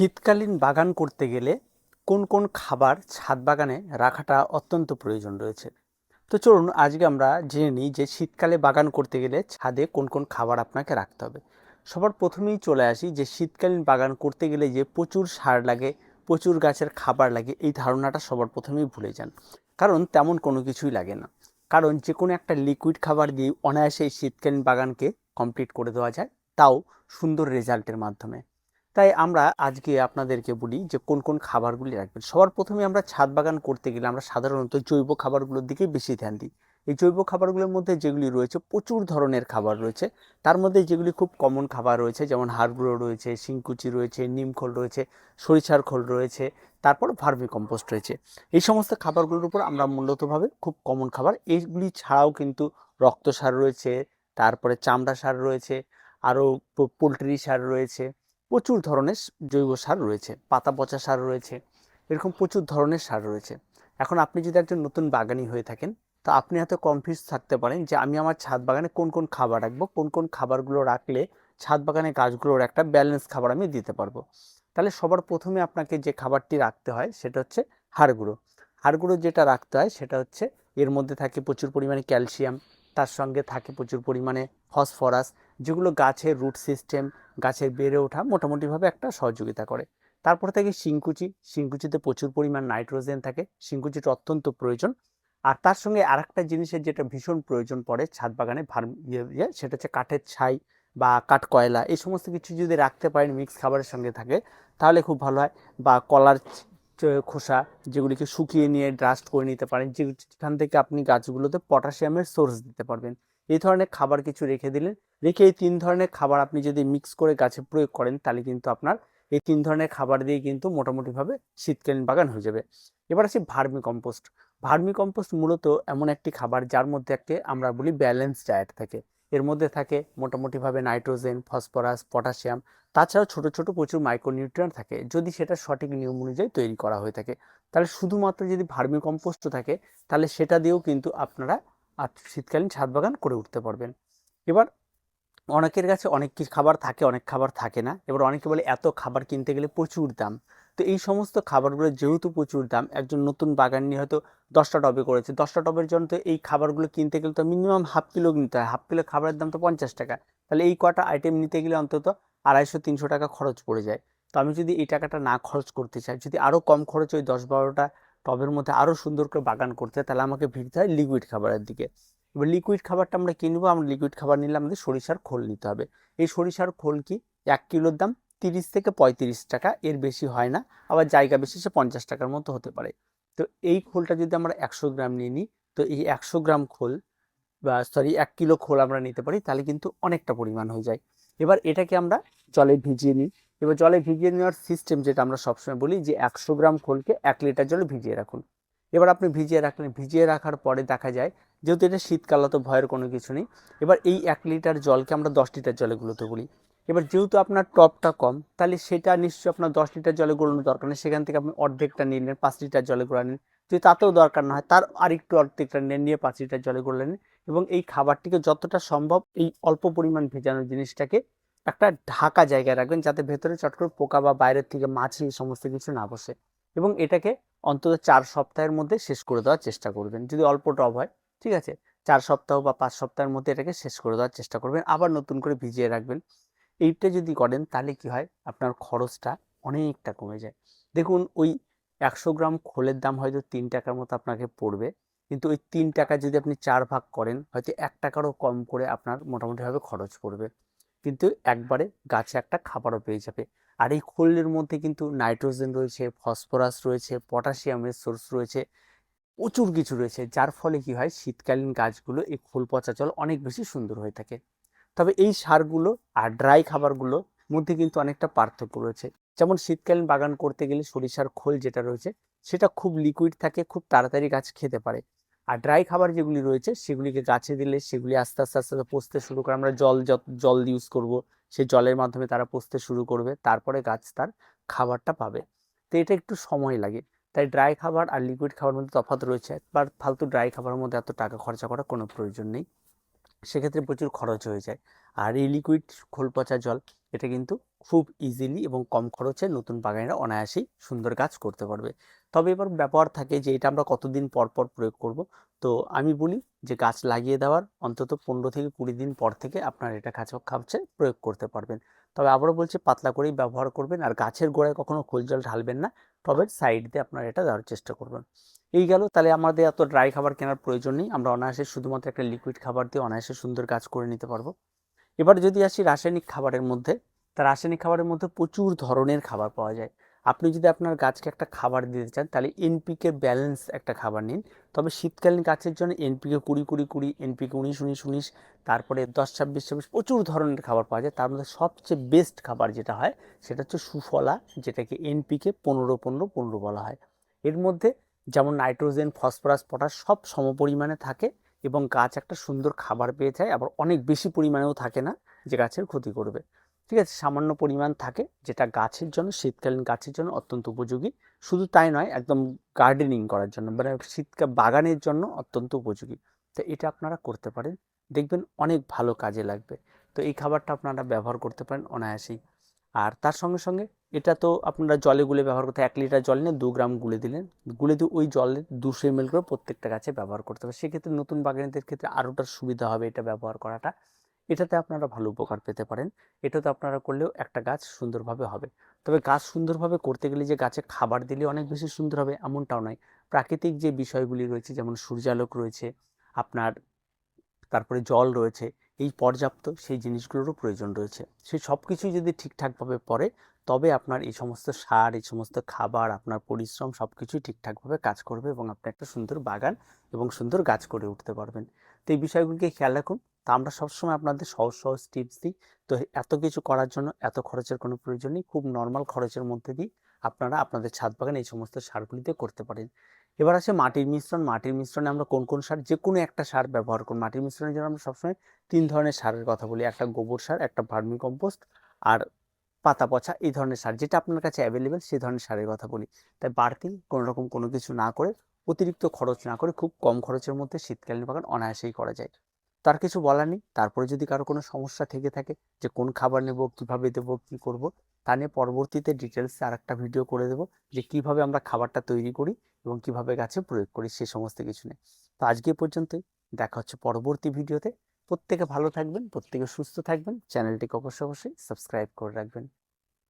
শীতকালীন বাগান করতে গেলে কোন কোন খাবার ছাদ বাগানে রাখাটা অত্যন্ত প্রয়োজন রয়েছে? তো চলুন আজকে আমরা জেনে নিই যে শীতকালে বাগান করতে গেলে ছাদে কোন কোন খাবার আপনাকে রাখতে হবে। সবার প্রথমেই চলে আসি যে শীতকালীন বাগান করতে গেলে যে প্রচুর সার লাগে, প্রচুর গাছের খাবার লাগে, এই ধারণাটা সবার প্রথমেই ভুলে যান। কারণ তেমন কোনো কিছুই লাগে না। কারণ যে কোনো একটা লিকুইড খাবার দিয়ে অনায়াসে এই শীতকালীন বাগানকে কমপ্লিট করে দেওয়া যায়, তাও সুন্দর রেজাল্টের মাধ্যমে। তাই আমরা আজকে আপনাদেরকে বলি যে কোন কোন খাবারগুলি রাখবেন। সবার প্রথমে আমরা ছাদ বাগান করতে গেলে আমরা সাধারণত জৈব খাবারগুলোর দিকে বেশি ধ্যান দিই। এই জৈব খাবারগুলোর মধ্যে যেগুলি রয়েছে প্রচুর ধরনের খাবার রয়েছে। তার মধ্যে যেগুলি খুব কমন খাবার রয়েছে যেমন হাড়গুঁড়ো রয়েছে, শিংকুচি রয়েছে, নিমখোল রয়েছে, সরিষার খোল রয়েছে, তারপর ভার্মি কম্পোস্ট রয়েছে। এই সমস্ত খাবারগুলোর উপর আমরা মূলতভাবে খুব কমন খাবার। এইগুলি ছাড়াও কিন্তু রক্ত সার রয়েছে, তারপরে চামড়া সার রয়েছে, আরও পোলট্রি সার রয়েছে। প্রচুর ধরনের জৈব সার রয়েছে, পাতা পচা সার রয়েছে, এরকম প্রচুর ধরনের সার রয়েছে। এখন আপনি যদি একজন নতুন বাগানি হয়ে থাকেন, তো আপনি হয়তো কনফিউজ থাকতে পারেন যে আমি আমার ছাদ বাগানে কোন কোন খাবার রাখব, কোন কোন খাবারগুলো রাখলে ছাদ বাগানে গাছগুলোর একটা ব্যালেন্স খাবার আমি দিতে পারব। তাহলে সবার প্রথমে আপনাকে যে খাবারটি রাখতে হয়, সেটা হচ্ছে হাড় গুঁড়ো। হাড় গুঁড়ো যেটা রাখতে হয়, সেটা হচ্ছে এর মধ্যে থাকে প্রচুর পরিমাণে ক্যালসিয়াম, তার সঙ্গে থাকে প্রচুর পরিমাণে ফসফরাস যেগুলো গাছের রুট সিস্টেম গাছের বেড়ে ওঠা মোটামুটিভাবে একটা সহযোগিতা করে। তারপর থাকে শিংকুচি, শিংকুচিতে প্রচুর পরিমাণ নাইট্রোজেন থাকে শিংকুচিটা অত্যন্ত প্রয়োজন। আর তার সঙ্গে আরেকটা জিনিসের যেটা ভীষণ প্রয়োজন পড়ে ছাদ বাগানে ভার ইয়ে ইয়ে সেটা হচ্ছে কাঠের ছাই বা কাঠ কয়লা, এই সমস্ত কিছু যদি রাখতে পারেন মিক্স খাবারের সঙ্গে থাকে, তাহলে খুব ভালো হয়। বা কলার খোসা যেগুলিকে শুকিয়ে নিয়ে ড্রাস্ট করে নিতে পারেন যেখান থেকে আপনি গাছগুলোতে পটাশিয়ামের সোর্স দিতে পারবেন। এই ধরনের খাবার কিছু রেখে দিলেন রেখে এই তিন ধরনের খাবার আপনি যদি মিক্স করে গাছে প্রয়োগ করেন, তাহলে কিন্তু আপনার এই তিন ধরনের খাবার দিয়ে কিন্তু মোটামুটিভাবে শীতকালীন বাগান হয়ে যাবে। এবার আসি ভার্মি কম্পোস্ট ভার্মি কম্পোস্ট মূলত এমন একটি খাবার যার মধ্যে একটি আমরা বলি ব্যালেন্স ডায়েট থাকে। এর মধ্যে থাকে মোটামুটিভাবে নাইট্রোজেন, ফসফরাস, পটাশিয়াম, তাছাড়াও ছোট ছোট প্রচুর মাইক্রোনিউট্রিয়েন্ট থাকে। যদি সেটা সঠিক নিয়ম অনুযায়ী তৈরি করা হয়ে থাকে, তাহলে শুধুমাত্র যদি ভার্মি কম্পোস্ট থাকে, তাহলে সেটা দিয়েও কিন্তু আপনারা আর শীতকালীন ছাদ বাগান করে উঠতে পারবেন। এবার অনেকের কাছে অনেক কিছু খাবার থাকে, অনেক খাবার থাকে না। এবার অনেকে বলে, এত খাবার কিনতে গেলে প্রচুর দাম। তো এই সমস্ত খাবারগুলো যেহেতু প্রচুর দাম, একজন নতুন বাগান নিয়ে হয়তো দশটা টবে করেছে। দশটা টবের জন্য তো এই খাবারগুলো কিনতে গেলে তো মিনিমাম হাফ কিলো নিতে হয়। হাফ কিলো খাবারের দাম তো পঞ্চাশ টাকা। তাহলে এই কটা আইটেম নিতে গেলে অন্তত আড়াইশো, তিনশো টাকা খরচ পড়ে যায়। তো আমি যদি এই টাকাটা না খরচ করতে চাই, যদি আরও কম খরচ ওই দশ বারোটা টবের মধ্যে আরও সুন্দর করে বাগান করতে তাহলে আমাকে ভিড়তে হয় লিকুইড খাবারের দিকে। এবার লিকুইড খাবারটা আমরা কিনবো আমরা লিকুইড খাবার নিলে আমাদের সরিষার খোল নিতে হবে। এই সরিষার খোল কি? এক কিলোর দাম তিরিশ থেকে পঁয়ত্রিশ টাকা, এর বেশি হয় না। আবার জায়গা বিশেষে পঞ্চাশ টাকার মতো হতে পারে। তো এই খোলটা যদি আমরা একশো গ্রাম নিয়ে নিই, তো এই একশো গ্রাম খোল বা সরি এক কিলো খোল আমরা নিতে পারি, তাহলে কিন্তু অনেকটা পরিমাণ হয়ে যায়। এবার এটাকে আমরা জলে ভিজিয়ে নিই। এবার জলে ভিজিয়ে নেওয়ার সিস্টেম যেটা আমরা সবসময় বলি যে একশো গ্রাম খোলকে এক লিটার জলে ভিজিয়ে রাখুন। এবার আপনি ভিজিয়ে রাখলেন, ভিজিয়ে রাখার পরে দেখা যায় যেহেতু এটা শীতকাল তো ভয়ের কোনো কিছু নেই। এবার এই এক লিটার জলকে আমরা দশ লিটার জলে গুলোতে বলি এবার যেহেতু আপনার টপটা কম, তাহলে সেটা নিশ্চয়ই আপনার দশ লিটার জলে গোলানোর দরকার নেই। সেখান থেকে আপনি অর্ধেকটা নিলেন পাঁচ লিটার জলে গোলালেন যদি তাতেও দরকার না হয়, তার আরেকটু অর্ধেকটা নিয়ে নিয়ে পাঁচ লিটার জলে গোলালেন এবং এই খাবারটিকে যতটা সম্ভব এই অল্প পরিমাণ ভেজানো জিনিসটাকে একটা ঢাকা জায়গায় রাখবেন, যাতে ভেতরে চট করে পোকা বা বাইরের থেকে মাছি সমস্ত কিছু না বসে। এবং এটাকে অন্তত চার সপ্তাহের মধ্যে শেষ করে দেওয়ার চেষ্টা করবেন। যদি অল্প টব হয় ঠিক আছে? চার সপ্তাহ বা পাঁচ সপ্তাহের মধ্যে এটাকে শেষ করে দেওয়ার চেষ্টা করবেন। আবার নতুন করে ভিজিয়ে রাখবেন। এইটা যদি করেন, তাহলে কি হয়? আপনার খরচটা অনেকটা কমে যায়। দেখুন, ওই একশো গ্রাম খোলের দাম হয়তো তিন টাকার মতো আপনাকে পড়বে। কিন্তু ওই তিন টাকা যদি আপনি চার ভাগ করেন, হয়তো এক টাকারও কম করে আপনার মোটামুটিভাবে খরচ পড়বে। কিন্তু একবারে গাছে একটা খাবারও পেয়ে যাবে। আর এই খোলের মধ্যে কিন্তু নাইট্রোজেন রয়েছে, ফসফরাস রয়েছে, পটাশিয়ামের সোর্স রয়েছে। প্রচুর কিছু রয়েছে, যার ফলে কি হয়? শীতকালীন গাছগুলো এই খোল পচা জল অনেক বেশি সুন্দর হয়ে থাকে। তবে এই সারগুলো আর ড্রাই খাবারগুলো মধ্যে কিন্তু অনেকটা পার্থক্য রয়েছে। যেমন শীতকালীন বাগান করতে গেলে সরিষার খোল যেটা রয়েছে, সেটা খুব লিকুইড থাকে, খুব তাড়াতাড়ি গাছ খেতে পারে। আর ড্রাই খাবার যেগুলি রয়েছে, সেগুলিকে গাছে দিলে সেগুলি আস্তে আস্তে আস্তে পচতে শুরু করে, আমরা জল জল ইউজ করব, সেই জলের মাধ্যমে তারা পচতে শুরু করবে, তারপরে গাছ তার খাবারটা পাবে। তো এটা একটু সময় লাগে। তাই ড্রাই খাবার আর লিকুইড খাবার মধ্যে তফাৎ রয়েছে, বা ফালতু ড্রাই খাবারের মধ্যে এত টাকা খরচা করার কোনো প্রয়োজন নেই। সেক্ষেত্রে প্রচুর খরচ হয়ে যায়। আর এই লিকুইড খোল পচা জল, এটা কিন্তু খুব ইজিলি এবং কম খরচে নতুন বাগানেরা অনায়াসেই সুন্দর গাছ করতে পারবে। তবে এবার ব্যবহার থাকে যে, এটা আমরা কতদিন পর পর প্রয়োগ করব? তো আমি বলি যে, গাছ লাগিয়ে দেওয়ার অন্তত পনেরো থেকে কুড়ি দিন পর থেকে আপনার এটা কাছে খাপছে প্রয়োগ করতে পারবেন। তবে আবারও বলছি, পাতলা করেই ব্যবহার করবেন, আর গাছের গোড়ায় কখনো খোল জল ঢালবেন না। টবের সাইড দিয়ে আপনারা এটা দেওয়ার চেষ্টা করবেন। এই গেল, তাহলে আমাদের এত ড্রাই খাবার কেনার প্রয়োজন নেই। আমরা অনায়াসে শুধুমাত্র একটা লিকুইড খাবার দিয়ে অনায়াসে সুন্দর কাজ করে নিতে পারব। এবার যদি আসি রাসায়নিক খাবারের মধ্যে, তা রাসায়নিক খাবারের মধ্যে প্রচুর ধরনের খাবার পাওয়া যায়। আপনি যদি আপনার গাছকে একটা খাবার দিতে চান, তাহলে এনপিকে ব্যালেন্স একটা খাবার নিন। তবে শীতকালীন গাছের জন্য এনপিকে কুড়ি কুড়ি কুড়ি এনপিকে উনিশ উনিশ উনিশ, তারপরে দশ, ছাব্বিশ ছাব্বিশ প্রচুর ধরনের খাবার পাওয়া যায়। তার মধ্যে সবচেয়ে বেস্ট খাবার যেটা হয়, সেটা হচ্ছে সুফলা, যেটাকে এনপিকে পনেরো পনেরো পনেরো বলা হয়। এর মধ্যে যেমন নাইট্রোজেন, ফসফরাস, পটাশ সব সমপরিমাণে থাকে এবং গাছ একটা সুন্দর খাবার পেয়ে যায়, আবার অনেক বেশি পরিমাণেও থাকে না, যে গাছের ক্ষতি করবে। ঠিক আছে, সামান্য পরিমাণ থাকে যেটা গাছের জন্য, শীতকালীন গাছের জন্য অত্যন্ত উপযোগী। শুধু তাই নয়, একদম গার্ডেনিং করার জন্য মানে শীতকাল বাগানের জন্য অত্যন্ত উপযোগী। তো এটা আপনারা করতে পারেন। দেখবেন অনেক ভালো কাজে লাগবে। তো এই খাবারটা আপনারা ব্যবহার করতে পারেন অনায়াসেই। আর তার সঙ্গে সঙ্গে এটা তো আপনারা জলে গুলে ব্যবহার করতে, এক লিটার জল নিয়ে দু গ্রাম গুলে দিলেন। গুলে দিয়ে ওই জলে দুশো এম করে প্রত্যেকটা গাছে ব্যবহার করতে হবে। সেক্ষেত্রে নতুন বাগানিদের ক্ষেত্রে আরোটা সুবিধা হবে এটা ব্যবহার করাটা। এটাতে আপনারা ভালো উপকার পেতে পারেন। এটাতে আপনারা করলেও একটা গাছ সুন্দরভাবে হবে। তবে গাছ সুন্দরভাবে করতে গেলে যে গাছে খাবার দিলে অনেক বেশি সুন্দর হবে এমনটাও নয়। প্রাকৃতিক যে বিষয়গুলি রয়েছে, যেমন সূর্যালোক রয়েছে, আপনার তারপরে জল রয়েছে, এই পর্যাপ্ত সেই জিনিসগুলোরও প্রয়োজন রয়েছে। সেই সব কিছুই যদি ঠিকঠাকভাবে পড়ে, তবে আপনার এই সমস্ত সার, এই সমস্ত খাবার, আপনার পরিশ্রম সব কিছুই ঠিকঠাকভাবে কাজ করবে এবং আপনি একটা সুন্দর বাগান এবং সুন্দর গাছ করে উঠতে পারবেন। তো এই বিষয়গুলিকে খেয়াল রাখুন। তা আমরা সবসময় আপনাদের সহজ সহজ টিপস দিই। তো এত কিছু করার জন্য এত খরচের কোনো প্রয়োজন নেই। খুব নর্মাল খরচের মধ্যে দিয়ে আপনারা আপনাদের ছাদ বাগান এই সমস্ত সারগুলিতে করতে পারেন। এবার আছে মাটির মিশ্রণ। মাটির মিশ্রণে আমরা কোন কোন সার যে কোনো একটা সার ব্যবহার করুন। মাটির মিশ্রণের জন্য আমরা সবসময় তিন ধরনের সারের কথা বলি। একটা গোবর সার, একটা ভার্মি কম্পোস্ট আর পাতা পচা এই ধরনের সার, যেটা আপনার কাছে অ্যাভেলেবেল সেই ধরনের সারের কথা বলি। তাই বাড়তি কোনো রকম কোনো কিছু না করে অতিরিক্ত খরচ না করে খুব কম খরচের মধ্যে শীতকালীন বাগান অনায়াসেই করা যায়। তার কিছু বলার নেই। তারপরে যদি কারও কোনো সমস্যা থেকে থাকে যে কোন খাবার নেব, কীভাবে দেবো, কি করব, তা নিয়ে পরবর্তীতে ডিটেলসে আর একটা ভিডিও করে দেবো যে কীভাবে আমরা খাবারটা তৈরি করি এবং কীভাবে গাছে প্রয়োগ করি সে সমস্ত কিছু নেই তো আজকে পর্যন্তই। দেখা হচ্ছে পরবর্তী ভিডিওতে প্রত্যেকে ভালো থাকবেন, প্রত্যেকে সুস্থ থাকবেন। চ্যানেলটিকে অবশ্যই অবশ্যই সাবস্ক্রাইব করে রাখবেন।